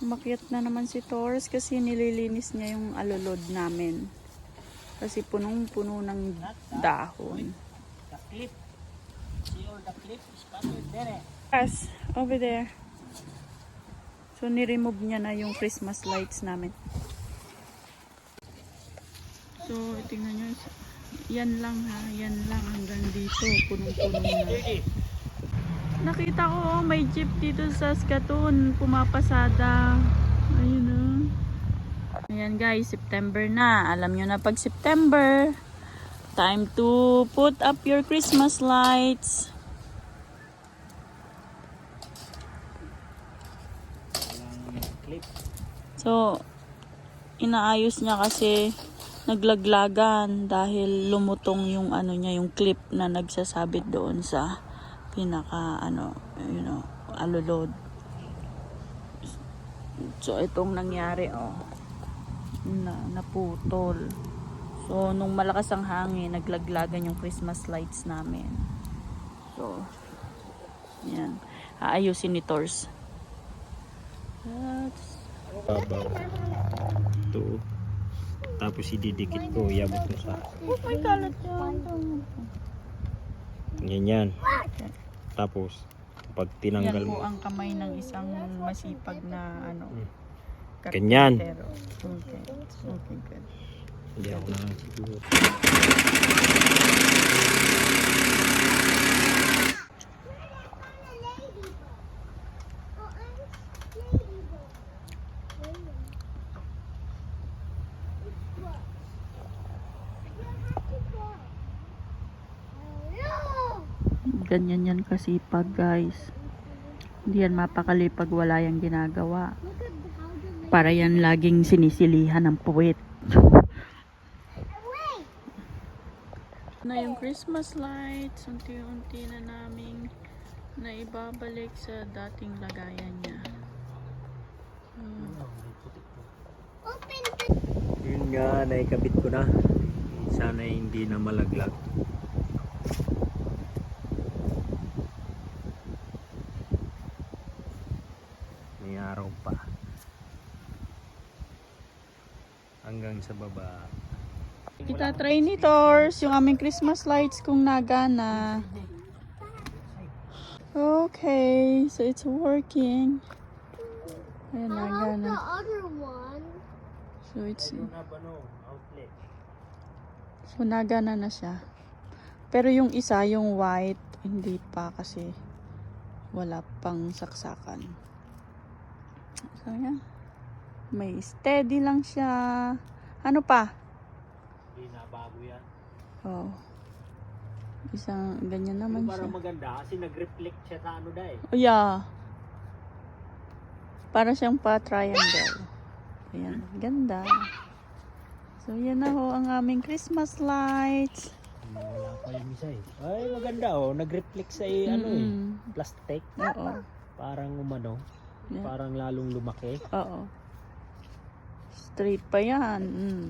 Umakyat na naman si Taurus kasi nililinis niya yung alulod namin. Kasi punong-puno ng dahon. The clip. See all the clip is there. Yes, over there. So, ni-remove niya na yung Christmas lights namin. So, tingnan nyo. Yan lang ha. Yan lang hanggang dito. Punong-puno na. Nakita ko oh, may jeep dito sa Saskatoon. Pumapasada. Ayun oh. Ayan guys, September na. Alam nyo na pag September, time to put up your Christmas lights. So, inaayos niya kasi naglaglagan dahil lumutong yung ano niya, yung clip na nagsasabit doon sa pinaka ano, you know, alulod. So, itong nangyari, oh, na, naputol. So, nung malakas ang hangin, naglaglagan yung Christmas lights namin. So, yan. Aayusin ni Tors. Babaw. Ito. Tapos ididikit ko. Iabot ko sa... Oh my kalat yan. Ganyan. Tapos, pag tinanggal Yan po mo. ang kamay ng isang masipag na ano. Mm. karpintero. Ganyan. Okay. Okay, good. Hindi ako na lang siguro. Ganyan yan kasipag guys. Hindi yan mapakali pag wala yung ginagawa. Para yan laging sinisilihan ng puwit. na yung Christmas lights, unti-unti na naming naibabalik sa dating lagayan niya. Hmm. Yun nga, naikabit ko na. Sana hindi na malaglag. May araw pa. Hanggang sa baba. Kita try ni Tors yung aming Christmas lights kung nagana. Okay, so it's working. Ayan, nagana. So it's so nagana na siya. Pero yung isa, yung white, hindi pa kasi wala pang saksakan. So yan. May steady lang siya. Ano pa? Hindi na bago yan. Oh. Isang ganyan naman siya. Parang maganda kasi nag-reflect siya sa ano dahil. Oh, yeah. Para siyang pa-triangle. Ayan, ganda. So, yan na ho ang aming Christmas lights. Wala pa yung isa eh. Ay, maganda oh. Nag-reflect sa eh, ano eh. Plastic. Oo. Parang. Yeah. Parang lalong lumaki. Oo. Straight pa yan. Mm.